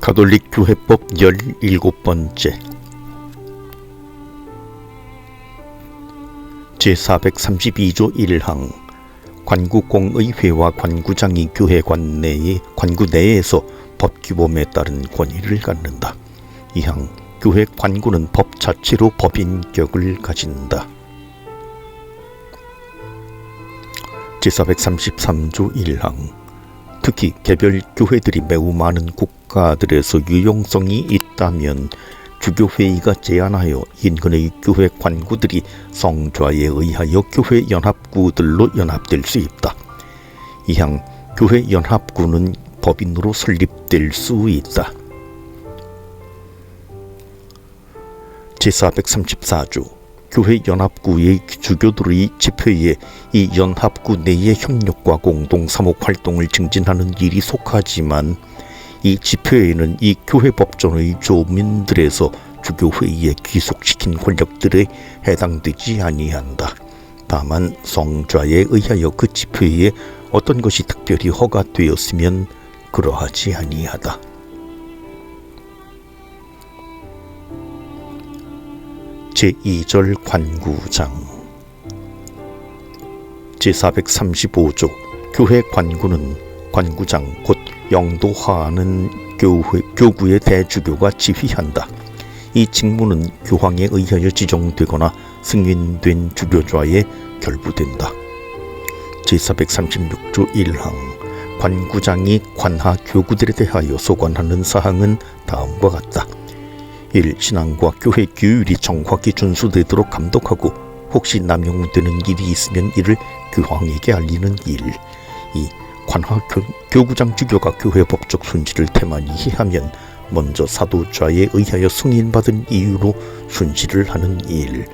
가톨릭 교회법 17번째 제432조 1항 관구공의회와 관구장이 교회 관내의 관구 내에서 법규범에 따른 권위를 갖는다. 2항 교회 관구는 법 자체로 법인격을 가진다. 제433조 1항 특히 개별 교회들이 매우 많은 국 가들에서 유용성이 있다면 주교회의가 제안하여 인근의 교회 관구들이 성좌에 의하여 교회 연합구들로 연합될 수 있다. 이항 교회 연합구는 법인으로 설립될 수 있다. 제434조 교회 연합구의 주교들의 집회에 이 연합구 내의 협력과 공동 사목 활동을 증진하는 일이 속하지만 이 집회에는 이 교회 법전의 조민들에서 주교회의에 귀속시킨 권력들에 해당되지 아니한다. 다만 성좌에 의하여 그 집회에 어떤 것이 특별히 허가되었으면 그러하지 아니하다. 제2절 관구장 제435조 교회 관구는 관구장 곧 영도하는 교회, 교구의 대주교가 지휘한다. 이 직무는 교황에 의하여 지정되거나 승인된 주교좌에 결부된다. 제436조 1항 관구장이 관하 교구들에 대하여 소관하는 사항은 다음과 같다. 1. 신앙과 교회 규율이 정확히 준수되도록 감독하고 혹시 남용되는 일이 있으면 이를 교황에게 알리는 일. 2. 관하 교, 구장 주교가 교회 법적 순지를 태만히 하면 먼저 사도좌에 의하여 승인받은 이유로 순지를 하는 일.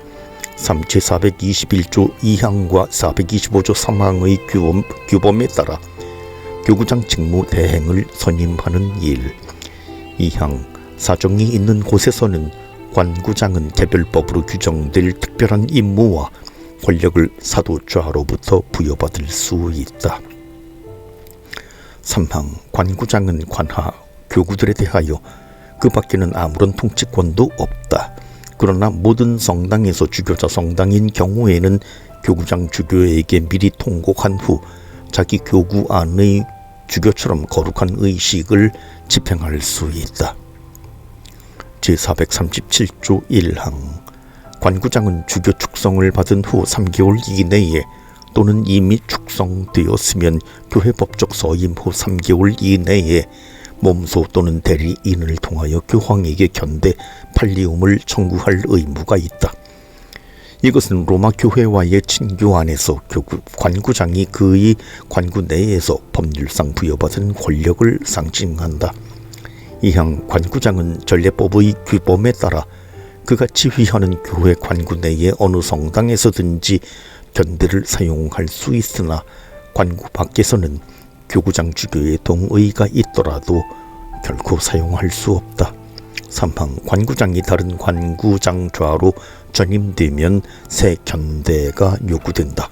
3. 제421조 2항과 425조 3항의 규범, 규범에 따라 교구장 직무 대행을 선임하는 일. 2항 사정이 있는 곳에서는 관구장은 개별법으로 규정될 특별한 임무와 권력을 사도좌로부터 부여받을 수 있다. 3항 관구장은 관하 교구들에 대하여 그 밖에는 아무런 통치권도 없다. 그러나 모든 성당에서 주교자 성당인 경우에는 교구장 주교에게 미리 통곡한 후 자기 교구 안의 주교처럼 거룩한 의식을 집행할 수 있다. 제437조 1항 관구장은 주교 축성을 받은 후 3개월 이내에 또는 이미 축성되었으면 교회 법적 서임 후 3개월 이내에 몸소 또는 대리인을 통하여 교황에게 견대 팔리움을 청구할 의무가 있다. 이것은 로마 교회와의 친교 안에서 교구 관구장이 그의 관구 내에서 법률상 부여받은 권력을 상징한다. 이형 관구장은 전례법의 규범에 따라 그가 지휘하는 교회 관구 내의 어느 성당에서든지 견대를 사용할 수 있으나 관구 밖에서는 교구장 주교의 동의가 있더라도 결코 사용할 수 없다. 3항 관구장이 다른 관구장 좌로 전임되면 새 견대가 요구된다.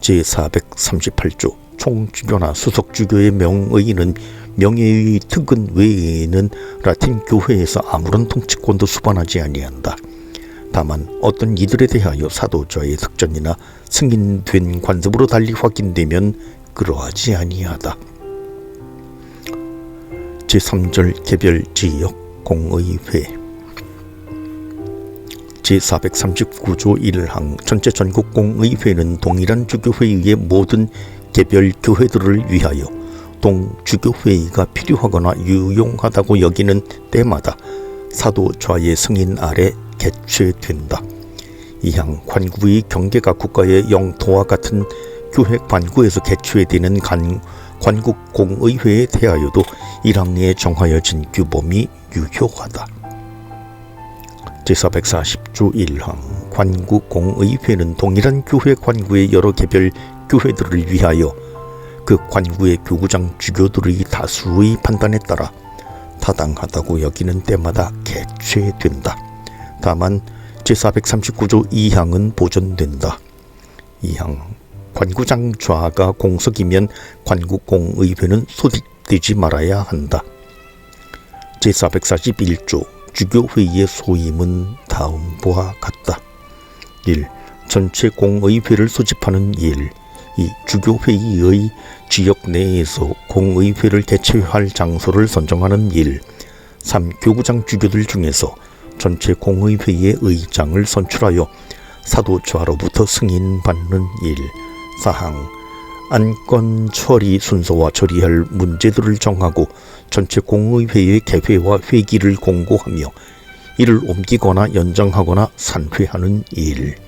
제438조 총주교나 수석주교의 명의는 명예의 특근 외에는 라틴 교회에서 아무런 통치권도 수반하지 아니한다. 다만 어떤 이들에 대하여 사도좌의 특전이나 승인된 관습으로 달리 확인되면 그러하지 아니하다. 제3절 개별 지역 공의회 제439조 1항 전체 전국 공의회는 동일한 주교회의의 모든 개별 교회들을 위하여 동주교회의가 필요하거나 유용하다고 여기는 때마다 사도좌의 승인 아래 개최된다. 이항 관구의 경계가 국가의 영토와 같은 교회 관구에서 개최되는 간, 관국 공의회에 대하여도 1항에 정하여진 규범이 유효하다. 제440조 1항 관국 공의회는 동일한 교회 관구의 여러 개별 교회들을 위하여 그 관구의 교구장 주교들의 다수의 판단에 따라 타당하다고 여기는 때마다 개최된다. 다만 제439조 2항은 보존된다. 2항 관구장 좌가 공석이면 관구공의회는 소집되지 말아야 한다. 제441조 주교회의의 소임은 다음과 같다. 1. 전체 공의회를 소집하는 일. 이 주교회의의 지역 내에서 공의회를 개최할 장소를 선정하는 일. 3. 교구장 주교들 중에서 전체 공의회의 의장을 선출하여 사도좌로부터 승인받는 일. 사항 안건 처리 순서와 처리할 문제들을 정하고 전체 공의회의 개회와 회기를 공고하며 이를 옮기거나 연장하거나 산회하는 일.